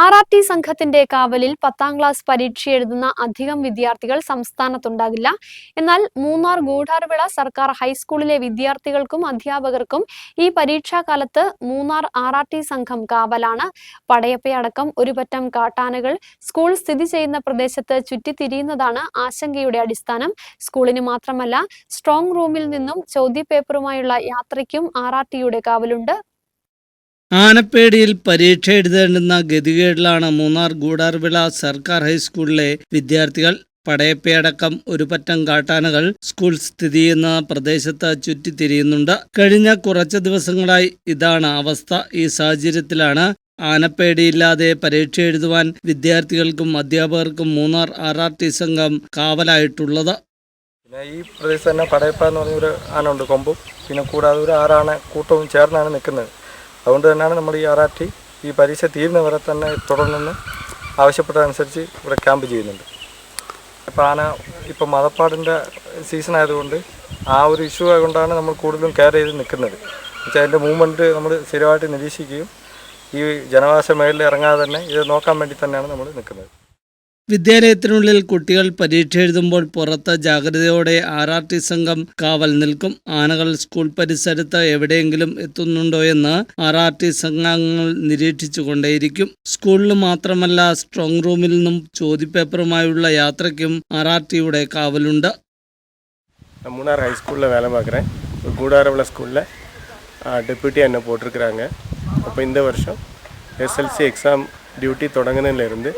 R R T സംഘത്തിന്റെ കാവലിൽ പത്താം class പരീക്ഷ എഴുതുന്ന അധികം വിദ്യാർത്ഥികൾ സംസ്ഥാനത്തുണ്ടാകില്ല. എന്നാൽ മൂന്നാർ ഗൂഢാർവിള സർക്കാർ ഹൈസ്കൂളിലെ വിദ്യാർത്ഥികൾക്കും അധ്യാപകർക്കും ഈ പരീക്ഷാകാലത്ത് മൂന്നാർ ആർ ആർ ടി സംഘം കാവലാണ്. പടയപ്പയടക്കം ഒരുപറ്റം കാട്ടാനകൾ സ്കൂൾ സ്ഥിതി ചെയ്യുന്ന പ്രദേശത്ത് ചുറ്റിത്തിരിയുന്നതാണ് ആശങ്കയുടെ അടിസ്ഥാനം. സ്കൂളിന് മാത്രമല്ല സ്ട്രോങ് റൂമിൽ നിന്നും ചോദ്യപേപ്പറുമായുള്ള യാത്രയ്ക്കും ആർ ആർ ടിയുടെ കാവലുണ്ട്. ആനപ്പേടിയിൽ പരീക്ഷ എഴുതേണ്ടുന്ന ഗതികേടിലാണ് മൂന്നാർ ഗൂഡാർവിള സർക്കാർ ഹൈസ്കൂളിലെ വിദ്യാർത്ഥികൾ പടയപ്പയടക്കം ഒരു പറ്റം കാട്ടാനകൾ സ്കൂൾ സ്ഥിതി ചെയ്യുന്ന പ്രദേശത്ത് ചുറ്റിത്തിരിയുന്നുണ്ട്. കഴിഞ്ഞ കുറച്ച് ദിവസങ്ങളായി ഇതാണ് അവസ്ഥ. ഈ സാഹചര്യത്തിലാണ് ആനപ്പേടിയില്ലാതെ പരീക്ഷ എഴുതുവാൻ വിദ്യാർത്ഥികൾക്കും അധ്യാപകർക്കും മൂന്നാർ ആർ ആർ ടി സംഘം കാവലായിട്ടുള്ളത്. പിന്നെ ഈ പ്രദേശത്ത് തന്നെ പടയപ്പ എന്ന് പറഞ്ഞൊരു ആന ഉണ്ട് കൊമ്പും. പിന്നെ കൂടാതെ ഒരു ആറാണ് കൂട്ടവും ചേർന്നാണ് നിൽക്കുന്നത്. അതുകൊണ്ട് തന്നെയാണ് നമ്മൾ ഈ ആറാട്ടി ഈ പരീക്ഷ തീരുന്നവരെ തന്നെ തുടർന്ന് ആവശ്യപ്പെട്ടതനുസരിച്ച് ഇവിടെ ക്യാമ്പ് ചെയ്യുന്നുണ്ട്. ഇപ്പോൾ ആന ഇപ്പോൾ മതപ്പാടിന്റെ സീസൺ ആയതുകൊണ്ട് ആ ഒരു ഇഷ്യൂ ആയതുകൊണ്ടാണ് നമ്മൾ കൂടുതലും കെയർ ചെയ്ത് നിൽക്കുന്നത്. വെച്ചാൽ അതിന്റെ മൂവ്മെന്റ് നമ്മൾ സ്ഥിരമായിട്ട് നിരീക്ഷിക്കുകയും ഈ ജനവാസ മേളിൽ ഇറങ്ങാതെ തന്നെ ഇത് നോക്കാൻ വേണ്ടി തന്നെയാണ് നമ്മൾ നിൽക്കുന്നത്. വിദ്യാലയത്തിനുള്ളിൽ കുട്ടികൾ പരീക്ഷ എഴുതുമ്പോൾ പുറത്ത് ജാഗ്രതയോടെ ആർ ആർ ടി സംഘം കാവൽ നിൽക്കും ആനകൾ സ്കൂൾ പരിസരത്ത് എവിടെയെങ്കിലും എത്തുന്നുണ്ടോ എന്ന് ആർ ആർ ടി സംഘങ്ങൾ നിരീക്ഷിച്ചു കൊണ്ടേയിരിക്കും സ്കൂളിൽ മാത്രമല്ല സ്ട്രോങ് റൂമിൽ നിന്നും ചോദ്യപേപ്പറുമായുള്ള യാത്രയ്ക്കും ആർ ആർ ടിയുടെ കാവലുണ്ട് நான் மூணார் ஹை ஸ்கூலில் வேலை பார்க்குறேன் கூடாரவிள ஸ்கூலில் டெப்யூட்டி என்ன போட்டிருக்கிறாங்க அப்போ இந்த வருஷம் எஸ்எல்சி எக்ஸாம் டியூட்டி தொடங்குனதுலேருந்து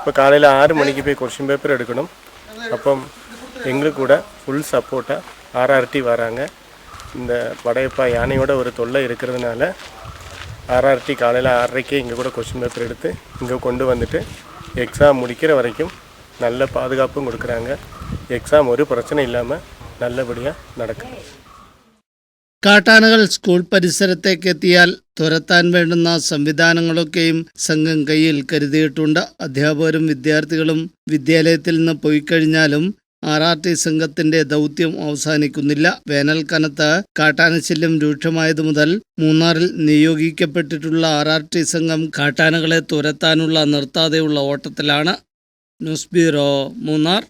இப்போ காலையில் ஆறு மணிக்கு போய் கொஷின் பேப்பர் எடுக்கணும் அப்பம் எங்களுக்கு கூட ஃபுல் சப்போர்ட்டாக ஆர்ஆர்டி வராங்க இந்த படையப்பா யானையோட ஒரு தொல்லை இருக்கிறதுனால ஆர்ஆர்டி காலையில் ஆறரைக்கே இங்கே கூட கொஷின் பேப்பர் எடுத்து இங்கே கொண்டு வந்துட்டு எக்ஸாம் முடிக்கிற வரைக்கும் நல்ல பாதுகாப்பும் கொடுக்குறாங்க எக்ஸாம் ஒரு பிரச்சனை இல்லாமல் நல்லபடியாக நடக்குது കാട്ടാനകൾ സ്കൂൾ പരിസരത്തേക്ക് എത്തിയാൽ തുരത്താൻ വേണ്ടുന്ന സംവിധാനങ്ങളൊക്കെയും സംഘം കയ്യിൽ കരുതിയിട്ടുണ്ട്. അധ്യാപകരും വിദ്യാർത്ഥികളും വിദ്യാലയത്തിൽ നിന്ന് പോയി കഴിഞ്ഞാലും ആർ ആർ ടി സംഘത്തിന്റെ ദൗത്യം അവസാനിക്കുന്നില്ല. വേനൽക്കനത്ത് കാട്ടാനശല്യം രൂക്ഷമായതു മുതൽ മൂന്നാറിൽ നിയോഗിക്കപ്പെട്ടിട്ടുള്ള ആർ ആർ ടി സംഘം കാട്ടാനകളെ തുരത്താനുള്ള നിർത്താതെയുള്ള ഓട്ടത്തിലാണ്. News bureau Munnar.